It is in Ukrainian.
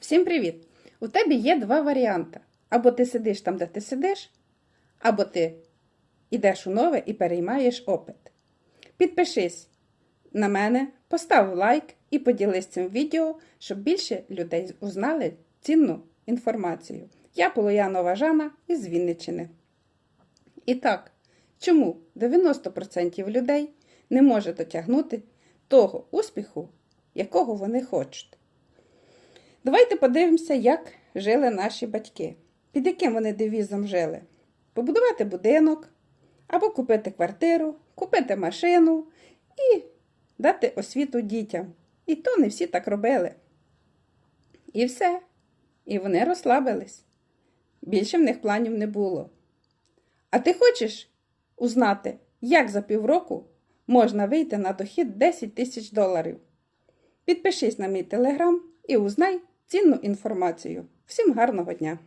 Всім привіт! У тебе є два варіанти. Або ти сидиш там, де ти сидиш, або ти йдеш у нове і переймаєш опит. Підпишись на мене, постав лайк і поділись цим відео, щоб більше людей узнали цінну інформацію. Я Полуянова Жана із Вінниччини. І так, чому 90% людей не може дотягнути того успіху, якого вони хочуть? Давайте подивимося, як жили наші батьки. Під яким вони девізом жили? Побудувати будинок, або купити квартиру, купити машину і дати освіту дітям. І то не всі так робили. І все. І вони розслабились. Більше в них планів не було. А ти хочеш узнати, як за півроку можна вийти на дохід 10 тисяч доларів? Підпишись на мій телеграм і узнай цінну інформацію. Всім гарного дня!